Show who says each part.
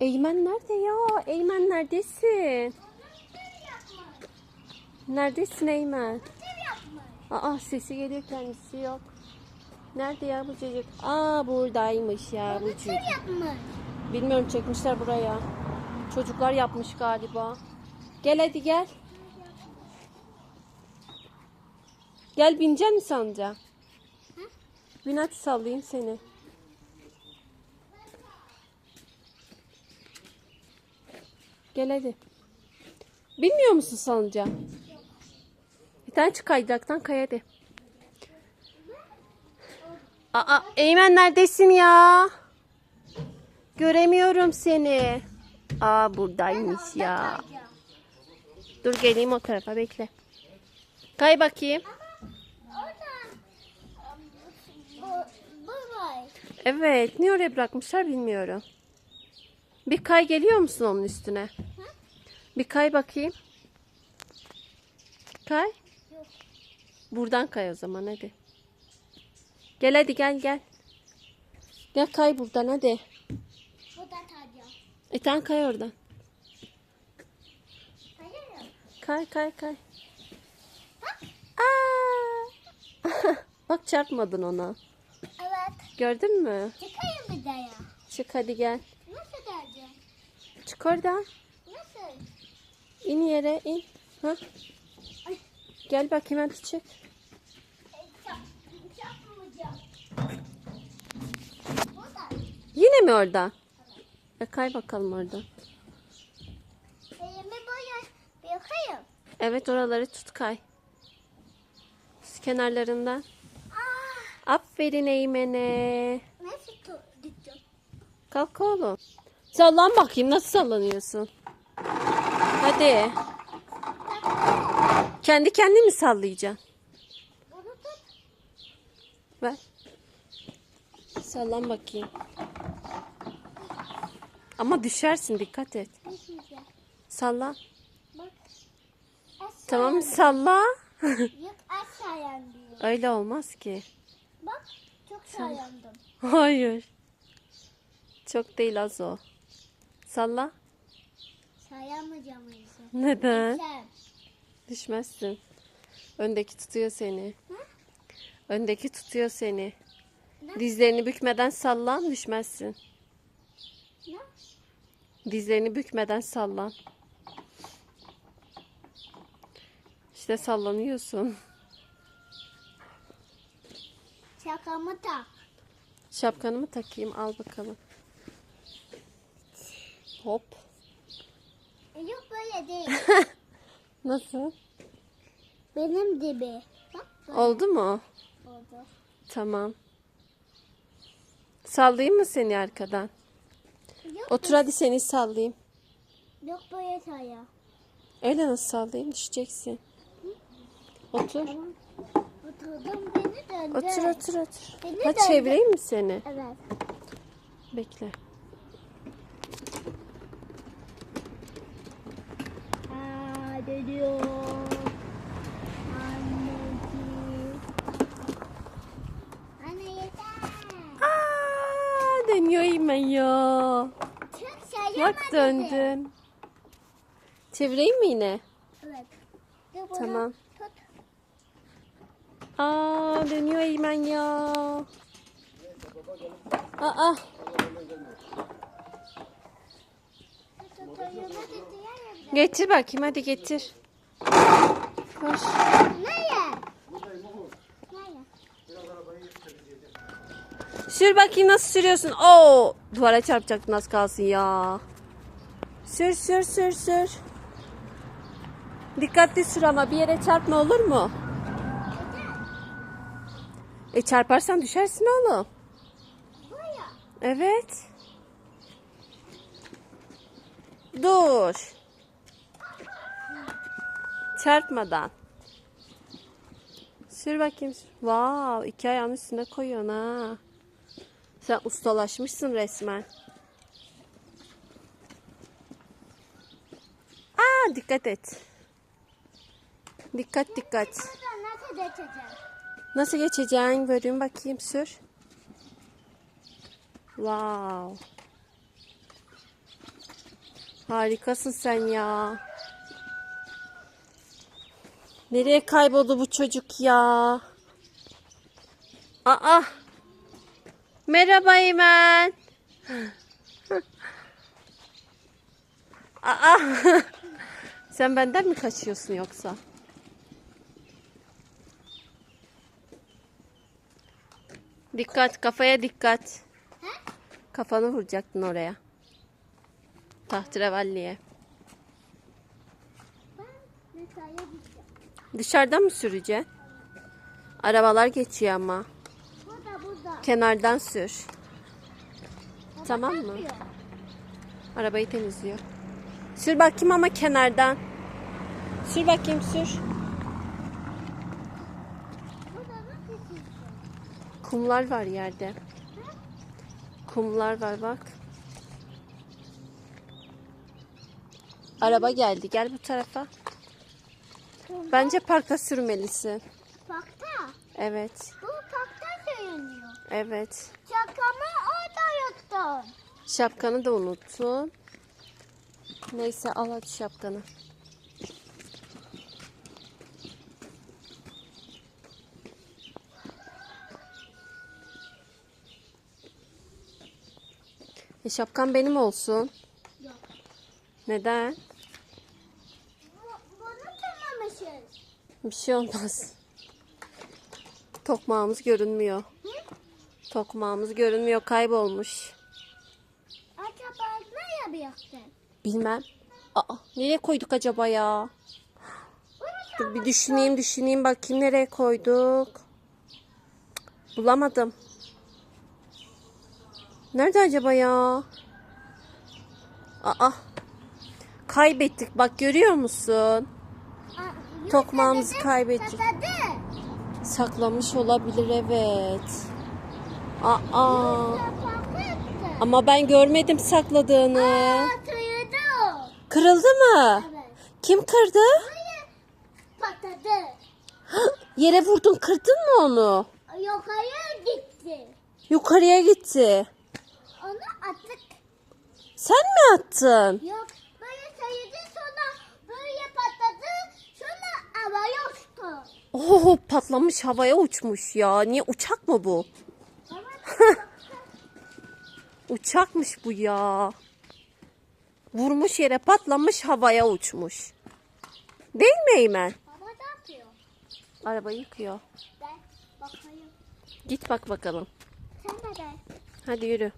Speaker 1: Eymen nerede ya? Eymen neredesin? Neredesin Eymen? Aa sesi geliyor kendisi yok. Nerede ya bu çocuk? Aa buradaymış ya bu çocuk. Bilmiyorum çekmişler buraya. Çocuklar yapmış galiba. Gel hadi gel. Gel binecek misin amca? Bin hadi sallayayım seni. Gel hadi. Bilmiyor musun salınca? Bir tane çık kaydıraktan kay hadi. Aa, Eymen neredesin ya? Göremiyorum seni. Aa buradaymış ya. Dur geleyim o tarafa bekle. Kay bakayım.
Speaker 2: Var.
Speaker 1: Evet niye oraya bırakmışlar bilmiyorum. Bir kay geliyor musun onun üstüne? Bir kay bakayım. Kay.
Speaker 2: Yok.
Speaker 1: Buradan kay o zaman hadi. Gel hadi gel gel. Gel kay buradan hadi.
Speaker 2: Bu da tacı.
Speaker 1: E tamam kay oradan. Kay kay kay. Aa! Bak çarpmadın ona.
Speaker 2: Evet.
Speaker 1: Gördün mü?
Speaker 2: Çıkayım bir de ya.
Speaker 1: Çık hadi gel.
Speaker 2: Nasıl tacı?
Speaker 1: Çık oradan. İn yere in. Ha? Gel
Speaker 2: çapmayacağım. Bu da.
Speaker 1: Yine mi orada? E kay bakalım oradan.
Speaker 2: Elimi böyle bırakayım.
Speaker 1: Evet oraları tut kay. Şu kenarlarından.
Speaker 2: Aa,
Speaker 1: Aferin Eymen'e.
Speaker 2: nasıl tuttum?
Speaker 1: Kalk oğlum. Sallan bakayım nasıl sallanıyorsun. Hadi. Kendi kendini mi sallayacaksın? Ver. Sallan bakayım. Ama düşersin dikkat et. Salla.
Speaker 2: Bak.
Speaker 1: Tamam salla.
Speaker 2: Yok aşağı yandım.
Speaker 1: Öyle olmaz ki.
Speaker 2: Bak çok sayandım.
Speaker 1: Hayır. Çok değil az o. Salla.
Speaker 2: Sayamayacağım yüzden.
Speaker 1: Neden?
Speaker 2: Sen.
Speaker 1: Düşmezsin. Öndeki tutuyor seni. Öndeki tutuyor seni.
Speaker 2: Ne?
Speaker 1: Dizlerini bükmeden sallan düşmezsin.
Speaker 2: Ne?
Speaker 1: Dizlerini bükmeden sallan. İşte sallanıyorsun.
Speaker 2: Şakamı tak.
Speaker 1: Şapkanı mı takayım? Al bakalım. Hop.
Speaker 2: Değil.
Speaker 1: Nasıl?
Speaker 2: Benim gibi. Bak
Speaker 1: Oldu mu?
Speaker 2: oldu.
Speaker 1: Tamam. Sallayayım mı seni arkadan?
Speaker 2: Yok,
Speaker 1: Otur hadi seni sallayayım.
Speaker 2: yok böyle saya.
Speaker 1: Öyle nasıl sallayayım? Düşeceksin. Otur.
Speaker 2: Tamam. Oturdum beni döndü.
Speaker 1: Otur otur otur.
Speaker 2: Beni
Speaker 1: Ha
Speaker 2: döndü.
Speaker 1: çevireyim mi seni?
Speaker 2: Evet.
Speaker 1: Bekle.
Speaker 2: Aa dönüyor. Anneciğim. Anne yeter.
Speaker 1: Aa, dönüyor Eymen ya.
Speaker 2: Çok sayamadım.
Speaker 1: Bak döndün. Çevireyim mi yine?
Speaker 2: Evet.
Speaker 1: Tamam.
Speaker 2: Tut.
Speaker 1: Aa dönüyor Eymen ya. Aa getir bakayım hadi getir. Koş.
Speaker 2: Nereye?
Speaker 1: Sür bakayım nasıl sürüyorsun. Oo duvara çarpacaktın az kalsın ya. Sür sür sür sür. Dikkatli sür ama bir yere çarpma olur mu? E çarparsan düşersin oğlum. Evet. Dur. Çarpmadan. Sür bakayım. Wow, iki ayağın üstüne koyuyorsun ha. Sen ustalaşmışsın resmen. Aa, dikkat et. Dikkat dikkat.
Speaker 2: Nasıl geçeceğim?
Speaker 1: Nasıl geçeceksin? Göreyim bakayım sür. Wow. Harikasın sen ya. Nereye kayboldu bu çocuk ya? Aa. Merhaba Eymen. Aa. Sen benden mi kaçıyorsun yoksa? Dikkat, kafaya dikkat. Kafanı vuracaktın oraya. Tahterevalliye. Dışarıdan mı süreceksin? Arabalar geçiyor ama. Kenardan sür.
Speaker 2: Baba
Speaker 1: Tamam mı?
Speaker 2: yapıyor?
Speaker 1: Arabayı temizliyor. Sür bakayım ama kenardan. Sür bakayım sür. Kumlar var yerde. Kumlar var bak. Araba geldi. Gel bu tarafa. Bence parkta sürmelisin.
Speaker 2: Parkta.
Speaker 1: Evet. Evet.
Speaker 2: Şakamı orada yuttun.
Speaker 1: Şapkanı da unuttun. Neyse al hadi şapkanı. E şapkan benim olsun.
Speaker 2: Yok.
Speaker 1: Neden?
Speaker 2: Bu, bunu tanımışız.
Speaker 1: Bir şey olmaz. Tokmağımız görünmüyor. Tokmağımız görünmüyor. Kaybolmuş.
Speaker 2: Acaba ne yapacaksın?
Speaker 1: Bilmem. Aa, nereye koyduk acaba ya? Dur bir düşüneyim düşüneyim bakayım nereye koyduk. Bulamadım. Nerede acaba ya? Aa. Kaybettik bak görüyor musun? Tokmağımızı kaybettik. Saklamış olabilir evet. Aa. Ama ben görmedim sakladığını.
Speaker 2: Aa.
Speaker 1: Kırıldı mı?
Speaker 2: Evet.
Speaker 1: Kim kırdı?
Speaker 2: Patladı.
Speaker 1: Yere vurdun kırdın mı onu?
Speaker 2: Yukarı gitti.
Speaker 1: Yukarıya gitti.
Speaker 2: Onu attık.
Speaker 1: Sen mi attın?
Speaker 2: Yok. Böyle sayıdı sonra böyle patladı. Sonra havaya uçtu.
Speaker 1: Oh patlamış havaya uçmuş ya. Niye uçak mı bu? Uçakmış bu ya. Vurmuş yere patlamış havaya uçmuş. Değil mi Eymen?
Speaker 2: Baba ne yapıyor?
Speaker 1: Arabayı yıkıyor.
Speaker 2: Ben bakayım.
Speaker 1: Git bak bakalım.
Speaker 2: Sen de de.
Speaker 1: Hadi yürü.